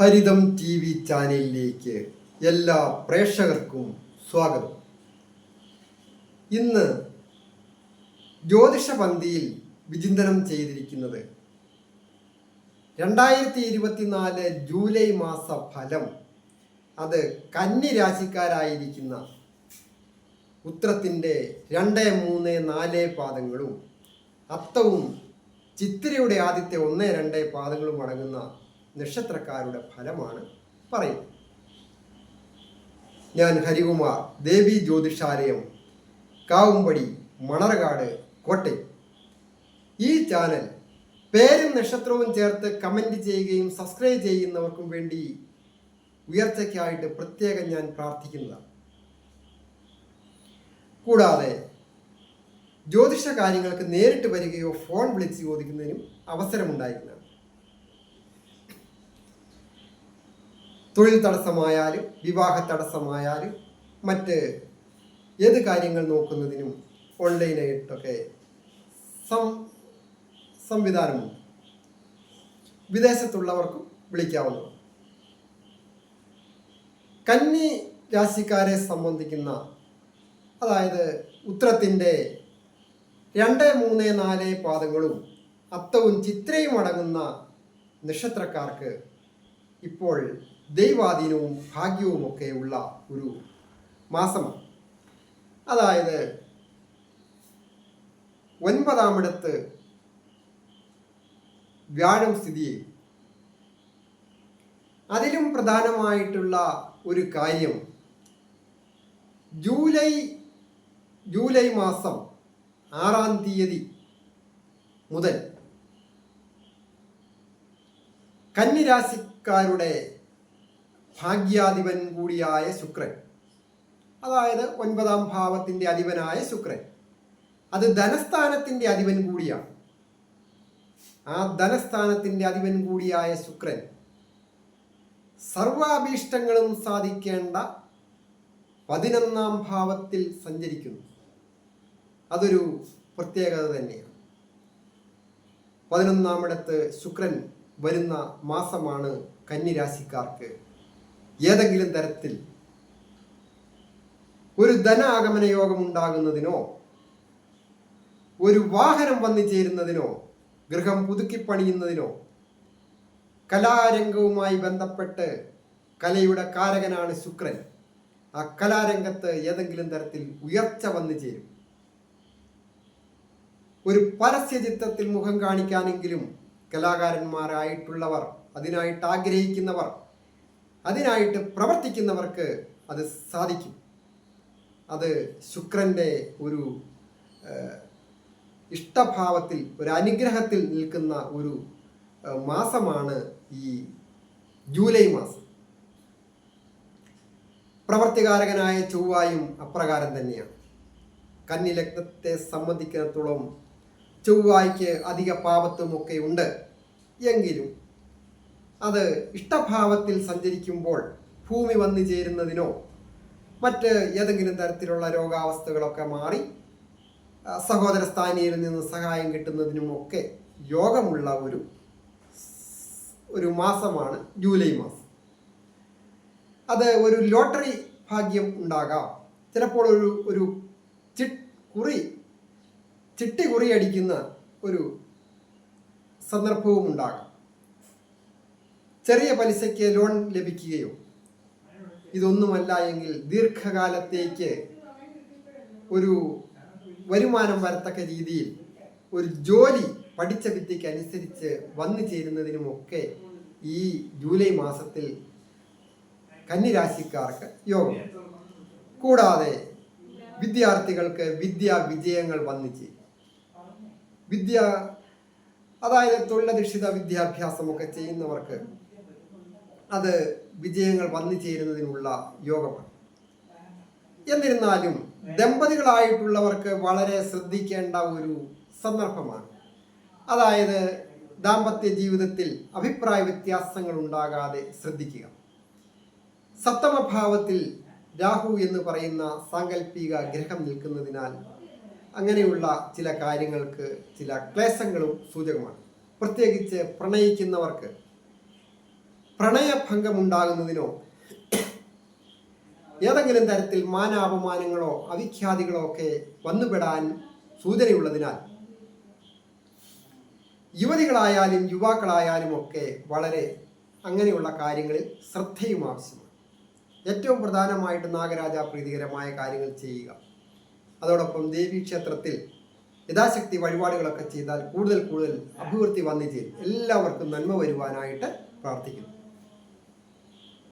ഹരിതം T V ചാനലിലേക്ക് എല്ലാ പ്രേക്ഷകർക്കും സ്വാഗതം. ഇന്ന് ജ്യോതിഷ പന്തിയിൽ വിചിന്തനം ചെയ്തിരിക്കുന്നത് രണ്ടായിരത്തി ഇരുപത്തിനാല് ജൂലൈ മാസ ഫലം. അത് കന്നി രാശിക്കാരായിരിക്കുന്ന ഉത്രത്തിന്റെ രണ്ട് മൂന്ന് നാല് പാദങ്ങളും അത്തവും ചിത്തിരയുടെ ആദ്യത്തെ ഒന്ന് രണ്ട് പാദങ്ങളും അടങ്ങുന്ന നക്ഷത്രക്കാരുടെ ഫലമാണ് പറയുന്നത്. ഞാൻ ഹരികുമാർ ദേവി ജ്യോതിഷാലയം കാവുംപടി മണർകാട് കോട്ടയം. ഈ ചാനൽ പേരും നക്ഷത്രവും ചേർത്ത് കമന്റ് ചെയ്യുകയും സബ്സ്ക്രൈബ് ചെയ്യുന്നവർക്കും വേണ്ടി ഉയർച്ചയ്ക്കായിട്ട് പ്രത്യേകം ഞാൻ പ്രാർത്ഥിക്കുന്നതാണ്. കൂടാതെ ജ്യോതിഷ കാര്യങ്ങൾക്ക് നേരിട്ട് വരികയോ ഫോൺ വിളിച്ച് ചോദിക്കുന്നതിനും അവസരമുണ്ടായിരിക്കുന്നതാണ് തൊഴിൽ തടസ്സമായാലും വിവാഹ തടസ്സമായാലും മറ്റ് ഏത് കാര്യങ്ങൾ നോക്കുന്നതിനും ഓൺലൈനായിട്ടൊക്കെ സം സംവിധാനമുണ്ട്. വിദേശത്തുള്ളവർക്കും വിളിക്കാവുന്നതാണ്. കന്നി രാശിക്കാരെ സംബന്ധിക്കുന്ന അതായത് ഉത്രത്തിന്റെ രണ്ട് മൂന്ന് നാല് പാദങ്ങളും അത്തവും ചിത്രയും അടങ്ങുന്ന നക്ഷത്രക്കാർക്ക് ഇപ്പോൾ ദൈവാധീനവും ഭാഗ്യവുമൊക്കെ ഉള്ള ഒരു മാസമാണ്. അതായത് ഒൻപതാമിടത്ത് വ്യാഴം സ്ഥിതി അതിലും പ്രധാനമായിട്ടുള്ള ഒരു കാര്യം ജൂലൈ ജൂലൈ മാസം ആറാം തീയതി മുതൽ കന്നിരാശിക്കാരുടെ ഭാഗ്യാധിപൻ കൂടിയായ ശുക്രൻ. അതായത് ഒൻപതാം ഭാവത്തിന്റെ അധിപനായ ശുക്രൻ. അത് ധനസ്ഥാനത്തിന്റെ അധിപൻ കൂടിയാണ്. ആ ധനസ്ഥാനത്തിന്റെ അധിപൻ കൂടിയായ ശുക്രൻ സർവാഭീഷ്ടങ്ങളും സാധിക്കേണ്ട പതിനൊന്നാം ഭാവത്തിൽ സഞ്ചരിക്കുന്നു. അതൊരു പ്രത്യേകത തന്നെയാണ്. പതിനൊന്നാമിടത്ത് ശുക്രൻ വരുന്ന മാസമാണ് കന്നിരാശിക്കാർക്ക് ഏതെങ്കിലും തരത്തിൽ ഒരു ധനാഗമന യോഗം ഉണ്ടാകുന്നതിനോ ഒരു വാഹനം വന്നു ചേരുന്നതിനോ ഗൃഹം പുതുക്കിപ്പണിയുന്നതിനോ കലാരംഗവുമായി ബന്ധപ്പെട്ട് കലയുടെ കാരകനാണ് ശുക്രൻ. ആ കലാരംഗത്ത് ഏതെങ്കിലും തരത്തിൽ ഉയർച്ച വന്നു ചേരും. ഒരു പരസ്യ ചിത്രത്തിൽ മുഖം കാണിക്കാനെങ്കിലും കലാകാരന്മാരായിട്ടുള്ളവർ അതിനായിട്ട് ആഗ്രഹിക്കുന്നവർ അതിനായിട്ട് പ്രവർത്തിക്കുന്നവർക്ക് അത് സാധിക്കും. അത് ശുക്രന്റെ ഒരു ഇഷ്ടഭാവത്തിൽ ഒരു അനുഗ്രഹത്തിൽ നിൽക്കുന്ന ഒരു മാസമാണ് ഈ ജൂലൈ മാസം. പ്രവർത്തികാരകനായ ചൊവ്വായും അപ്രകാരം തന്നെയാണ്. കന്നി ലഗ്നത്തെ സംബന്ധിക്കുന്നിടത്തോളം ചൊവ്വായ്ക്ക് അധിക പാപത്വമൊക്കെ ഉണ്ട്. എങ്കിലും അത് ഇഷ്ടഭാവത്തിൽ സഞ്ചരിക്കുമ്പോൾ ഭൂമി വന്നു ചേരുന്നതിനോ മറ്റ് ഏതെങ്കിലും തരത്തിലുള്ള രോഗാവസ്ഥകളൊക്കെ മാറി സഹോദര സ്ഥാനിയിൽ നിന്ന് സഹായം കിട്ടുന്നതിനുമൊക്കെ യോഗമുള്ള ഒരു ഒരു മാസമാണ് ജൂലൈ മാസം. അത് ഒരു ലോട്ടറി ഭാഗ്യം ഉണ്ടാകാം. ചിലപ്പോൾ ഒരു ഒരു ചി കുറി ചിട്ടി കുറി അടിക്കുന്ന ഒരു സന്ദർഭവും ഉണ്ടാകാം. ചെറിയ പലിശയ്ക്ക് ലോൺ ലഭിക്കുകയോ? ഇതൊന്നുമല്ല എങ്കിൽ ദീർഘകാലത്തേക്ക് ഒരു വരുമാനം വരത്തക്ക രീതിയിൽ ഒരു ജോലി പഠിച്ച വിദ്യയ്ക്ക് അനുസരിച്ച് വന്നു ചേരുന്നതിനുമൊക്കെ ഈ ജൂലൈ മാസത്തിൽ കന്നിരാശിക്കാർക്ക് യോഗം. കൂടാതെ വിദ്യാർത്ഥികൾക്ക് വിദ്യാ വിജയങ്ങൾ വന്നു ചേരും. വിദ്യ അതായത് തൊഴിലധിഷ്ഠിത വിദ്യാഭ്യാസമൊക്കെ ചെയ്യുന്നവർക്ക് അത് വിജയങ്ങൾ വന്നു ചേരുന്നതിനുള്ള യോഗമാണ്. എന്നിരുന്നാലും ദമ്പതികളായിട്ടുള്ളവർക്ക് വളരെ ശ്രദ്ധിക്കേണ്ട ഒരു സന്ദർഭമാണ്. അതായത് ദാമ്പത്യ ജീവിതത്തിൽ അഭിപ്രായ വ്യത്യാസങ്ങൾ ഉണ്ടാകാതെ ശ്രദ്ധിക്കുക. സപ്തമഭാവത്തിൽ രാഹു എന്ന് പറയുന്ന സാങ്കല്പിക ഗ്രഹം നിൽക്കുന്നതിനാൽ അങ്ങനെയുള്ള ചില കാര്യങ്ങൾക്ക് ചില ക്ലേശങ്ങളും സൂചകമാണ്. പ്രത്യേകിച്ച് പ്രണയിക്കുന്നവർക്ക് പ്രണയഭംഗമുണ്ടാകുന്നതിനോ ഏതെങ്കിലും തരത്തിൽ മാനാപമാനങ്ങളോ അവിഖ്യാതികളോ ഒക്കെ വന്നുപെടാൻ സൂചനയുള്ളതിനാൽ യുവതികളായാലും യുവാക്കളായാലും ഒക്കെ വളരെ അങ്ങനെയുള്ള കാര്യങ്ങളിൽ ശ്രദ്ധയും ആവശ്യമാണ്. ഏറ്റവും പ്രധാനമായിട്ട് നാഗരാജ പ്രീതികരമായ കാര്യങ്ങൾ ചെയ്യുക. അതോടൊപ്പം ദേവീക്ഷേത്രത്തിൽ യഥാശക്തി വഴിപാടുകളൊക്കെ ചെയ്താൽ കൂടുതൽ കൂടുതൽ അഭിവൃദ്ധി വന്നു എല്ലാവർക്കും നന്മ വരുവാനായിട്ട് പ്രാർത്ഥിക്കുന്നു.